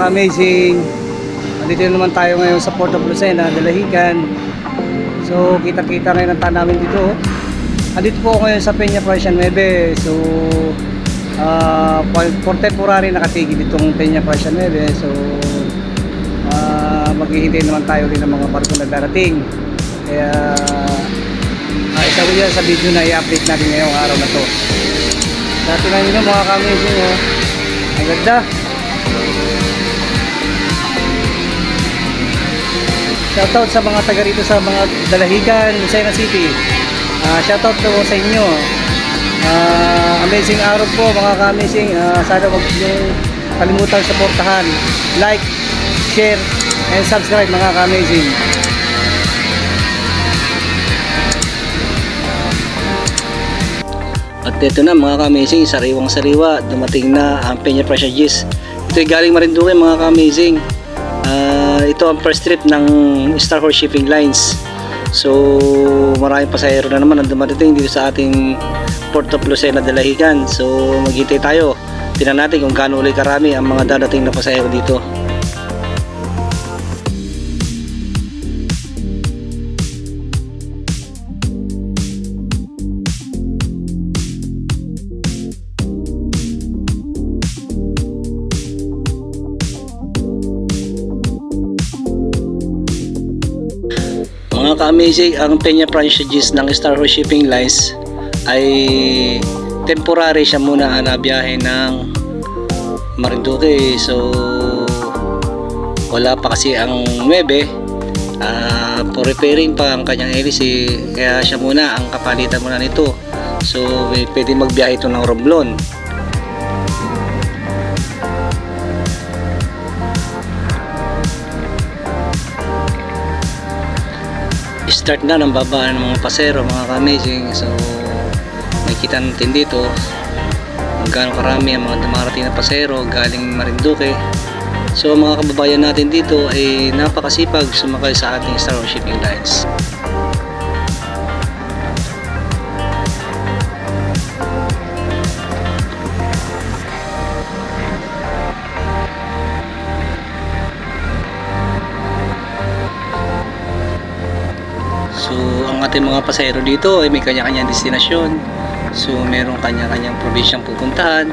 ka-amazing. Dito naman tayo ngayon sa Port of Lucena, Dalahican. So, kita-kita ngayon ang namin dito. Andito po ako ngayon sa Peña Francia 9. So, ah for, temporary nakatigil itong Peña Francia 9. So, ah maghihintay naman tayo rin ng mga barko na darating. Kaya, uh, isa ko yan sa video na i-update natin ngayong araw na to. Dati na nyo mga ka-amazing oh. Ang ganda. Shoutout sa mga taga rito sa mga Dalahigan, Lucena City. Ah, shoutout po sa inyo. Ah, amazing araw po mga ka-amazing. Ah, sana wag niyo kalimutan suportahan. Like, share, and subscribe mga ka-amazing. At ito na mga ka-amazing, sariwang sariwa, dumating na ang Peña Pressure. Ito ay galing Marinduque mga ka-amazing. Ah, ito ang first trip ng Star Horse Shipping Lines. So, maraming pasahero na naman ang dumating dito sa ating Port of Lucena de Lahigan. So, maghintay tayo. Tingnan natin kung gaano ulit karami ang mga dadating na pasahero dito. Mga ka-amazing, ang Peña franchises ng Star Horse Shipping Lines ay temporary siya muna na biyahe ng Marinduque. So, wala pa kasi ang 9. ah for repairing pa ang kanyang hélice. Kaya siya muna ang kapalitan muna nito. So, pwede magbiyahe ito ng Romblon. Start na ng baba ng mga pasero mga ka-amazing. So makikita natin dito kung gaano karami ang mga dumarating na pasero galing Marinduque. So mga kababayan natin dito ay napakasipag sumakay sa ating Star Shipping Lines ating mga pasahero dito ay may kanya-kanyang destinasyon. So, meron kanya-kanyang probinsyang pupuntahan.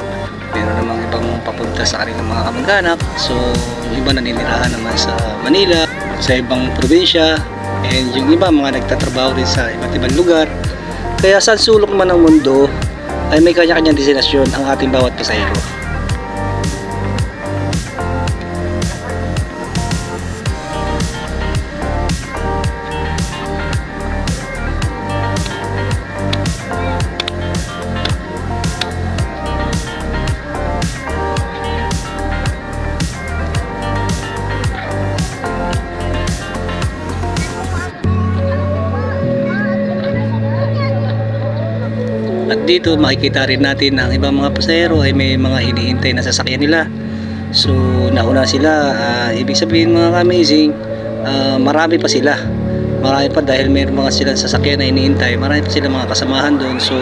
Meron namang ibang papunta sa kanilang mga kamag-anak. So, yung iba naninirahan naman sa Manila, sa ibang probinsya. And yung iba, mga nagtatrabaho rin sa iba't ibang lugar. Kaya sa sulok man ng mundo, ay may kanya-kanyang destinasyon ang ating bawat pasahero. Dito makikita rin natin na ang ibang mga pasahero ay may mga hinihintay na sasakyan nila. So nauna sila, ah, ibig sabihin mga amazing, marami pa sila. Marami pa dahil may mga silang sasakyan na hinihintay. Marami pa sila mga kasamahan doon. So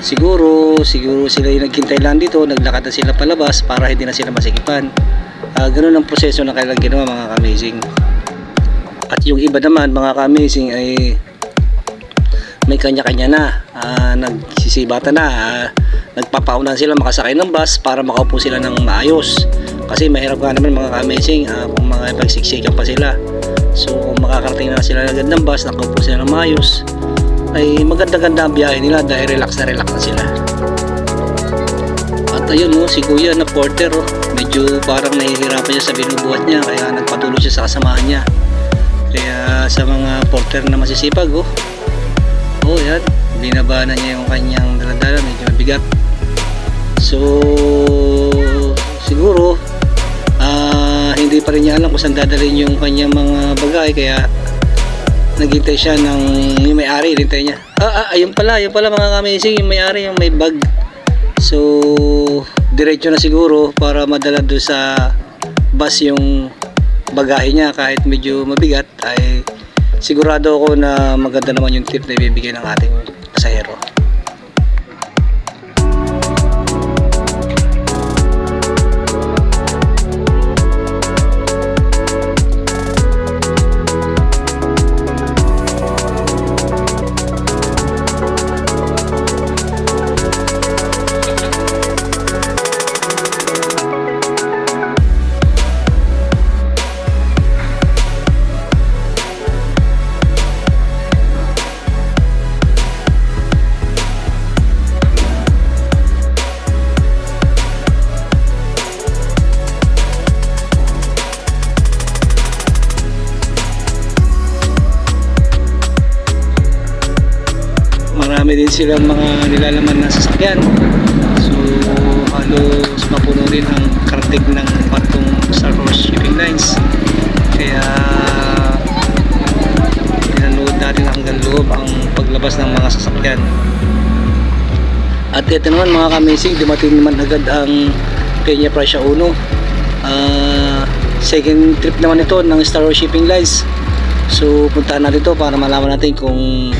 siguro, siguro sila yung naghintay lang dito, naglakad na sila palabas para hindi na sila masikipan. Ah, ganun ang proseso na kailang ginawa mga amazing. At yung iba naman mga ka-amazing ay may kanya-kanya na. Ah, nagsisibata na. Ah, nagpapaunan sila makasakay ng bus para makaupo sila ng maayos. Kasi mahirap nga naman mga ka-amazing ah, kung mga pagsiksikan pa sila. So kung makakarating na sila agad ng bus nakaupo sila ng maayos ay maganda-ganda ang biyahe nila dahil relax na relax na sila. At ayun mo si kuya na porter oh, medyo parang nahihirapan siya sa binubuhat niya kaya nagpatuloy siya sa kasamahan niya. Kaya sa mga porter na masisipag oh oh yan. Binaba na niya yung kanyang daladala. Medyo mabigat. So siguro ah hindi pa rin niya alam kung saan dadalhin yung kanyang mga bagay. Kaya naghintay siya ng yung may-ari hinintay niya. Ah, ah ayun pala ayun pala mga amazing yung may-ari yung may bag. So diretso na siguro para madala doon sa bus yung bagahe niya. Kahit medyo mabigat ay sigurado ako na maganda naman yung tip na ibibigay ng ating pasahero. Marami din silang mga nilalaman na sasakyan. So, halos mapuno rin ang karating ng patong Star Wars Shipping Lines. Kaya, pinanood natin hanggang loob ang paglabas ng mga sasakyan. At ito naman mga kamising, dumating naman agad ang Peña Prasya Uno. Ah, second trip naman ito ng Star Wars Shipping Lines. So puntahan natin ito para malaman natin kung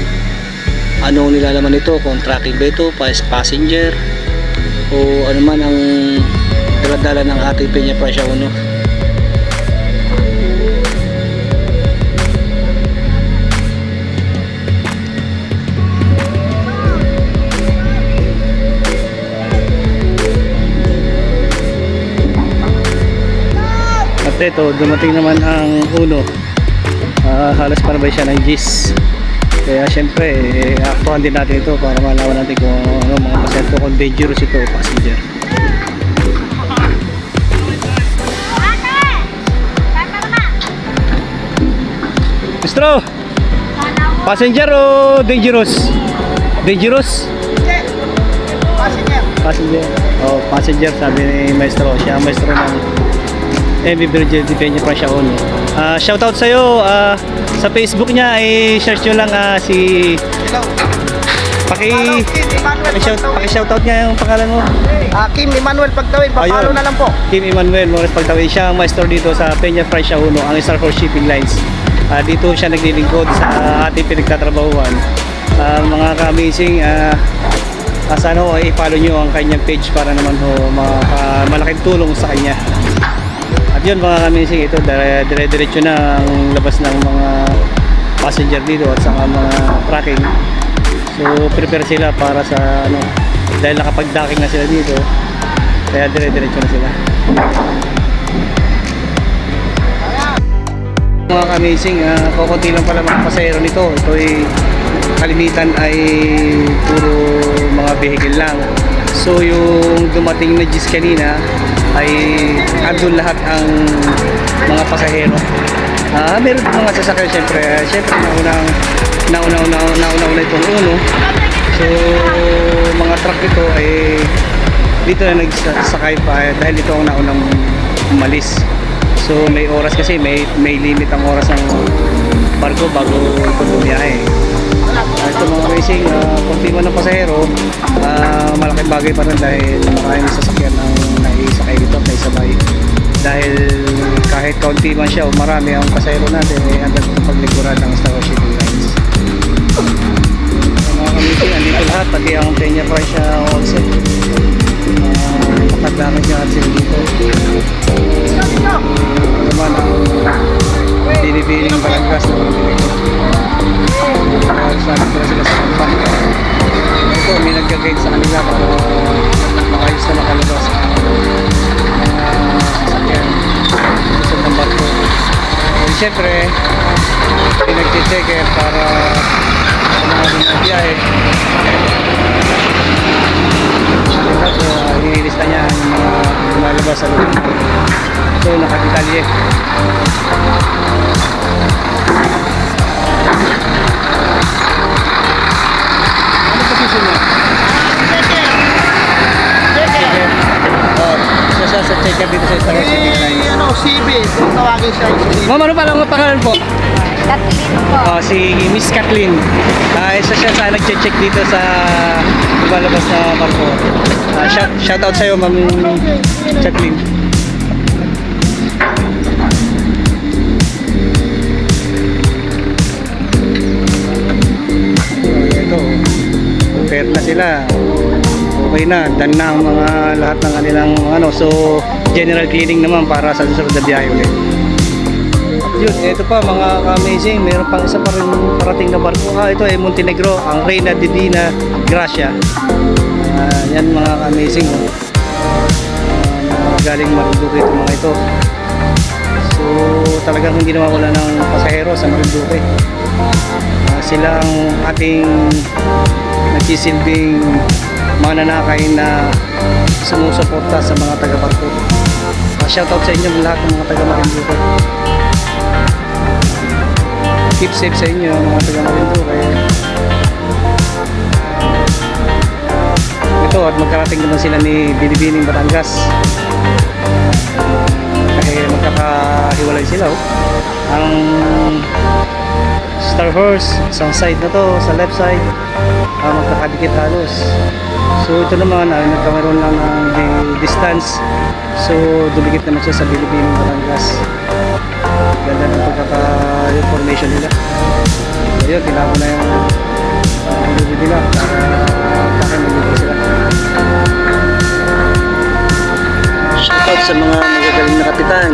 anong nilalaman nito, kung tracking ba ito, pas- passenger, o ano man ang daladala ng ating Peña Prasya Uno. At ito, dumating naman ang uno. Ah, halos para ba siya ng GIS. Kaya syempre, eh, aktuhan din natin ito para malaman natin kung ano mga pasento kung dangerous ito passenger. Mistro, passenger o dangerous? Dangerous? Passenger. Passenger. Oh, passenger sabi ni Maestro. Siya ang maestro ng MV Virgil Depenya Prasya Uno. Ah, shoutout sa iyo sa Facebook niya ay search nyo lang ah, si Hello. paki paki-shout, paki-shoutout niya yung pangalan mo. Ah, Kim Emmanuel Pagtawid. Papalo Ayun. na lang po. Kim Emmanuel Morris Pagtawid. Siya ang maestro dito sa Peña Prasya Uno, ang Star Force Shipping Lines. Ah, dito siya naglilingkod sa ating pinagtatrabahuan. Ah, mga ka-amazing, ah, ah, sana ho ay i-follow nyo ang kanyang page para naman ho maka- malaking tulong sa kanya. At yun mga ka-amazing, ito dire- dire-diretso na ang labas ng mga passenger dito at saka mga tracking. So prepare sila para sa ano dahil nakapag-docking na sila dito. Kaya dire-diretso na sila. Mga ka-amazing, uh, kukunti lang pala mga pasahero nito. Ito ay kalimitan ay puro mga vehicle lang. So yung dumating na GIS kanina ay andun lahat ang mga pasahero. Ah, meron din mga sasakyan syempre. Uh, syempre naunang nauna nauna nauna nauna itong uno. So mga truck ito ay dito na nagsasakay pa eh, dahil ito ang naunang umalis. So may oras kasi may may limit ang oras ng barko bago ito bumiyahe. Uh, ito mga racing, uh, man ng pasahero, uh, malaking bagay pa rin dahil maraming sasakyan kay sabay. Dahil kahit kaunti man siya o marami ang pasahero natin, eh, andun ito paglikuran ng Star Shipping Lines. So, mga kamising, andito lahat, pati ang Peña Prasya Olsen. Uh, makadamit niya at sila dito. Ito naman ang binibiling balanggas na. Sabi ko na sila sa kampan. Ito, may nagka-guide sa kanila para makayos And syempre, pinag-checker para sa mga binabiyahe. Lahat, uh, inilista niya ang mga lumalabas sa loob. So, nakadetalye. Checker dito sa Star Wars Shipping Eh, Lines. ano, CB. Kung tawagin siya yung CB. Ma'am, ano pala ang pangalan po? Kathleen po. Oh, si Miss Kathleen. Ah, isa siya sa nagche-check dito sa lumalabas na barko. Ah, shout, shout out sa iyo, Ma'am Kathleen. Ito. Prepare na sila. Okay na, done na ang mga lahat ng kanilang ano. So, general cleaning naman para sa susunod na biyahe ulit. Yun, ito pa mga ka-amazing, mayroon pang isa pa rin parating na barko. Ah, ito ay Montenegro, ang Reina Divina Gracia. Ah, yan mga ka-amazing. Oh. Ah, galing Marinduque ito mga ito. So, talagang hindi nawawala ng pasahero sa Marinduque. Ah, sila ang ating nagsisilbing mananakay na sumusuporta sa mga taga-barko. Ah, shoutout sa inyo lahat ng mga taga-Marinduque keep safe sa inyo mga taga Marinduque at magkarating naman sila ni Binibining Batangas. Kaya magkakahiwalay sila. Oh. Ang Star Horse, isang side na to, sa left side, ah, magkakadikit halos. So ito naman ay nagkamaroon lang ng di- distance. So dumikit naman siya sa Binibining Batangas. Ganda ng pagkaka-information nila. So yun, tinapon na yung uh, nila para kakamilito sila. Shoutout sa mga magagaling na kapitan,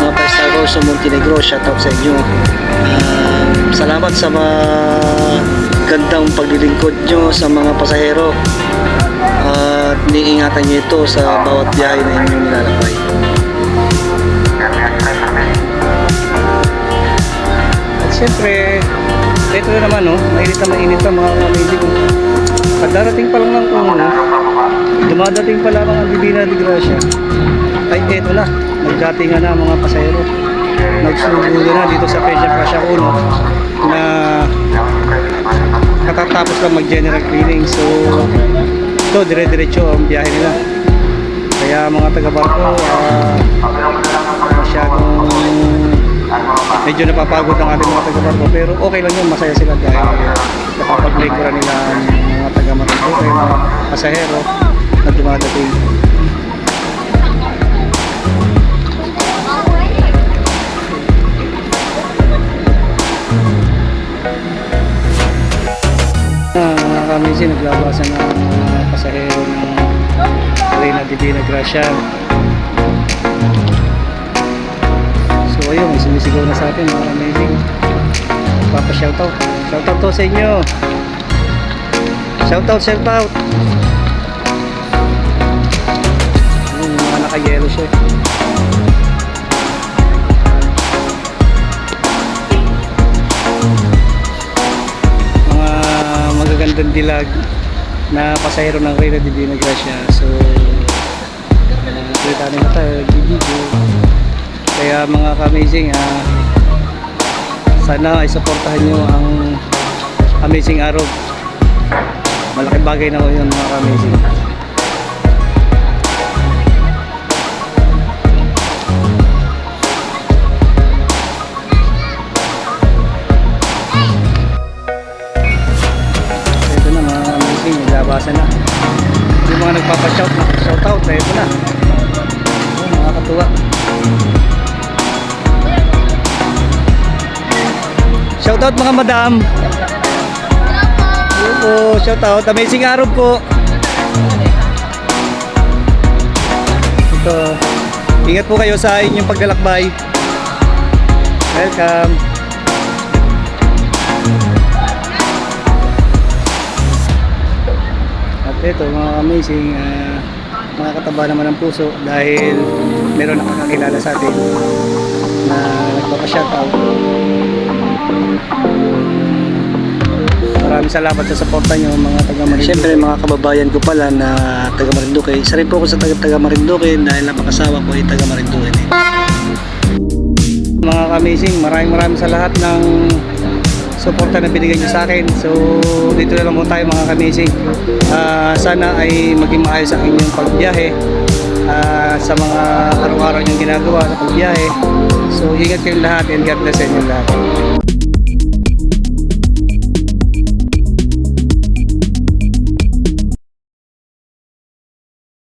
mga Horse sa Montenegro, shoutout sa inyo. Ah, salamat sa mga gandang paglilingkod nyo sa mga pasahero. At niingatan nyo ito sa bawat biyahe na inyong nilalakbay. At syempre, ito na naman, no? mainit na mainit pa mga amazing. At darating pa lang ng uno, dumadating pa lamang ang Divina de Gracia. Ay, eto na, nagdatingan na mga pasahero. Nagsubulo na dito sa Peja Gracia 1 na katatapos lang mag-general cleaning. So, ito, dire-diretso ang biyahe nila. Kaya mga taga-barko, ah, masyadong medyo napapagod ang ating mga taga-barko pero okay lang yun, masaya sila dahil napapag-lingkuran nila ang mga taga-barko kaya mga pasahero na dumadating. Mga kamisi, naglabasan ng mga pasahero ng Reina Divina Gracia. So ayun, may sumisigaw na sa atin mga amazing. Papa shoutout. Shoutout to sa inyo. Shoutout, shoutout. Ayun, mga naka-yellow siya. Magagandang dilag na pasahero ng Reina Divina Gracia. So, uh, kita nila tayo, video. Kaya mga ka-amazing, ah, sana ay supportahan nyo ang Amazing Araw. Malaking bagay na yun mga ka-amazing. Mga madam. Hello po, shoutout. Amazing araw po. Ito. Ingat po kayo sa inyong paglalakbay. Welcome. At ito mga amazing ah, mga kataba naman ng puso dahil meron nakakakilala sa atin na nagpapa-shoutout. Maraming salamat sa suporta nyo mga taga Marinduque. Siyempre mga kababayan ko pala na taga Marinduque. Isa rin po ako sa taga, taga Marinduque dahil napakasawa ko ay taga Marinduque. din. Mga amazing, maraming maraming sa lahat ng suporta na binigay nyo sa akin. So, dito na lang po tayo mga amazing. sana ay maging maayos ang inyong pagbiyahe ah, sa mga araw-araw nyong ginagawa na pagbiyahe. So, ingat kayong lahat and God bless sa inyong lahat.